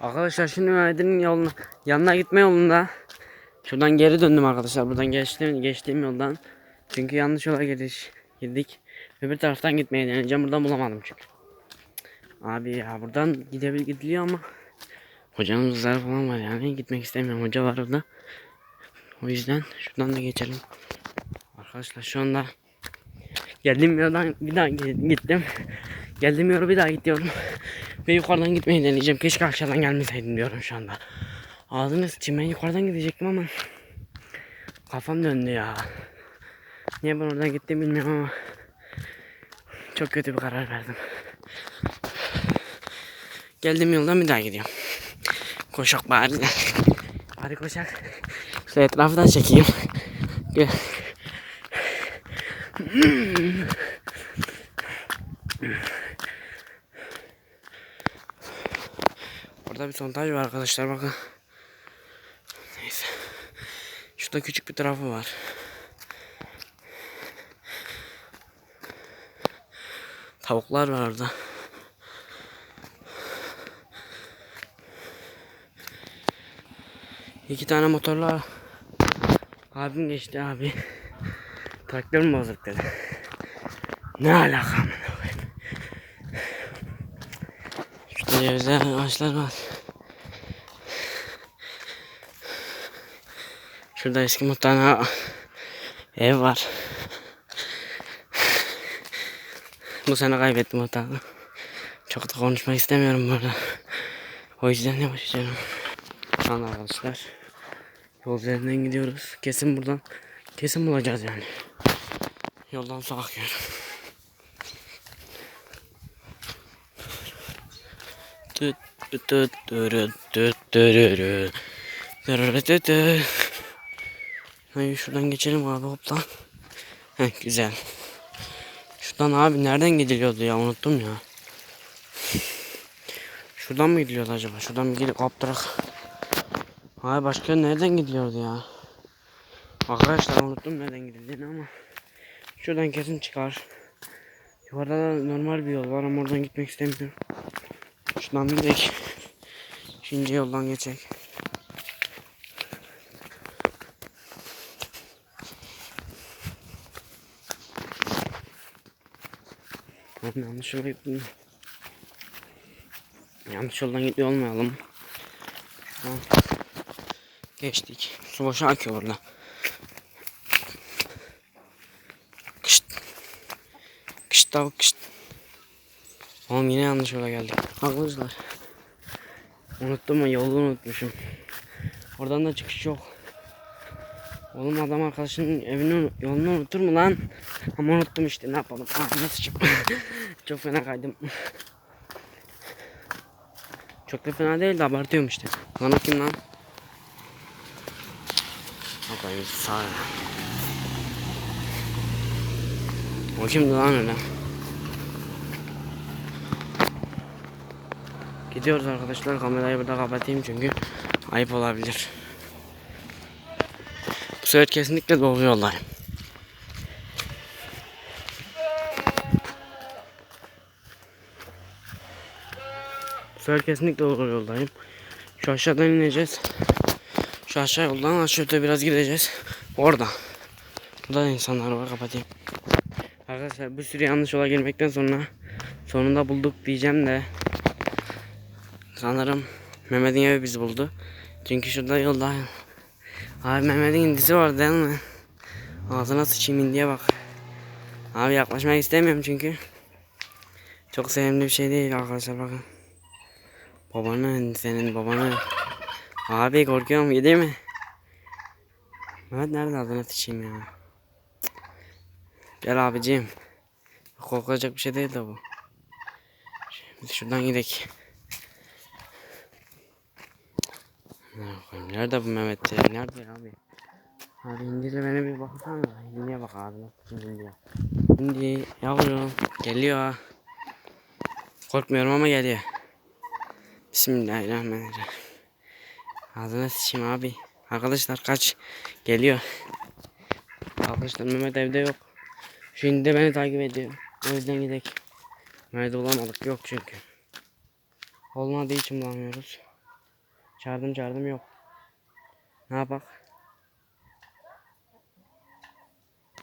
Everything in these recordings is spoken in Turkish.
Arkadaşlar şimdi Mehmet'in yoluna, yanına gitme yolunda. Şuradan geri döndüm arkadaşlar. Buradan geçtiğim, geçtiğim yoldan. Çünkü yanlış yola giriş, girdik. Öbür taraftan gitmeye deneyeceğim. Buradan bulamadım çünkü. Abi ya buradan gidebil gidiliyor ama hocanın kızları falan var yani. Gitmek istemiyorum. Hoca var orada. O yüzden şuradan da geçelim. Arkadaşlar şu anda geldiğim yoldan bir daha gi- gittim. Geldiğim yola bir daha gidiyorum. Ve yukarıdan gitmeyi deneyeceğim. Keşke aşağıdan gelmeseydim diyorum şu anda. Ağzını sıçayım ben yukarıdan gidecektim ama kafam döndü ya. Niye ben oradan gittim bilmiyorum ama çok kötü bir karar verdim. Geldiğim yoldan bir daha gidiyorum. Koşak bari. Hadi koşak. Şöyle etrafı da çekeyim. Gel. Orada bir sondaj var arkadaşlar bakın. Neyse. Şurada küçük bir tarafı var. Tavuklar var orada. İki tane motorla abim geçti abi. Traktör mü bozuk dedi. Ne alaka cevizler ağaçlar var. Şurada eski muhtarın ev var. Bu sene kaybettim muhtarı. Çok da konuşmak istemiyorum burada. O yüzden yavaşlayacağım. Şu an arkadaşlar yol üzerinden gidiyoruz. Kesin buradan kesin bulacağız yani. Yoldan su akıyor. Hayır şuradan geçelim abi hopla. Heh güzel. Şuradan abi nereden gidiliyordu ya unuttum ya. Şuradan mı gidiliyordu acaba? Şuradan bir gidip kaptırak. Hayır başka nereden gidiyordu ya? Arkadaşlar unuttum nereden gidildiğini ama. Şuradan kesin çıkar. Yukarıda da normal bir yol var ama oradan gitmek istemiyorum. Şuradan gidelim. Şimdi yoldan geçecek. Oğlum yanlış yola gittim. Yanlış yoldan gidiyor olmayalım. Şuradan geçtik. Su boşa akıyor burada. Kışt. Kışt tavuk kışt. Oğlum yine yanlış yola geldik. Arkadaşlar. Unuttum mu yolu unutmuşum. Oradan da çıkış yok. Oğlum adam arkadaşının evini unu- yolunu unutur mu lan? Ama unuttum işte ne yapalım. Ah nasıl çık. Çok fena kaydım. Çok da fena değil de abartıyorum işte. Lan kim lan? Bakayım sağ. O kimdi lan öyle? Gidiyoruz arkadaşlar. Kamerayı burada kapatayım çünkü ayıp olabilir. Bu sefer kesinlikle doğru yoldayım. Bu sefer kesinlikle doğru yoldayım. Şu aşağıdan ineceğiz. Şu aşağı yoldan aşağıda biraz gideceğiz. Orada. Burada da insanlar var kapatayım. Arkadaşlar bir sürü yanlış yola girmekten sonra sonunda bulduk diyeceğim de sanırım Mehmet'in evi bizi buldu. Çünkü şurada yolda Abi Mehmet'in indisi var değil mi? Ağzına sıçayım indiye bak. Abi yaklaşmak istemiyorum çünkü. Çok sevimli bir şey değil arkadaşlar bakın. Babanın senin babanın. Abi korkuyorum yedi mi? Mehmet nerede ağzına sıçayım ya? Gel abicim. Korkacak bir şey değil de bu. Biz şuradan gidelim. Ne yapayım? Nerede bu Mehmet ya? Nerede abi? Abi Hindi'yle beni bir baksana. Hindi'ye bak abi nasıl Hindi'ye. Hindi yavrum geliyor. Korkmuyorum ama geliyor. Bismillahirrahmanirrahim. Ağzına sıçayım abi. Arkadaşlar kaç geliyor. Arkadaşlar Mehmet evde yok. Şu Hindi beni takip ediyor. O yüzden gidelim. Mehmet'i bulamadık yok çünkü. Olmadığı için bulamıyoruz. Çağırdım çağırdım yok. Ne yapak?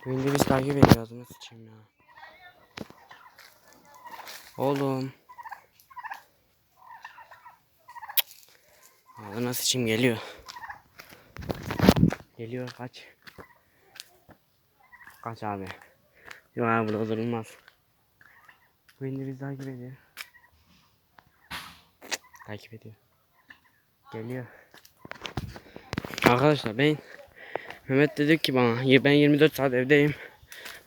Biz takip ediyor ağzına sıçayım ya. Oğlum. Ağzına sıçayım geliyor. Geliyor kaç. Kaç abi. Yok abi burada durulmaz. Bizi takip ediyor. Takip ediyor. Geliyor. Arkadaşlar ben Mehmet dedi ki bana "Ya ben 24 saat evdeyim.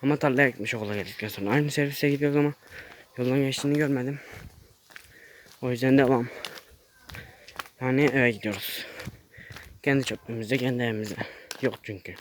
Ama tarlaya gitmiş okula geldikten sonra. Aynı servise gidiyoruz ama yoldan geçtiğini görmedim. O yüzden devam. Yani eve gidiyoruz. Kendi çöplüğümüzde kendi evimizde. Yok çünkü.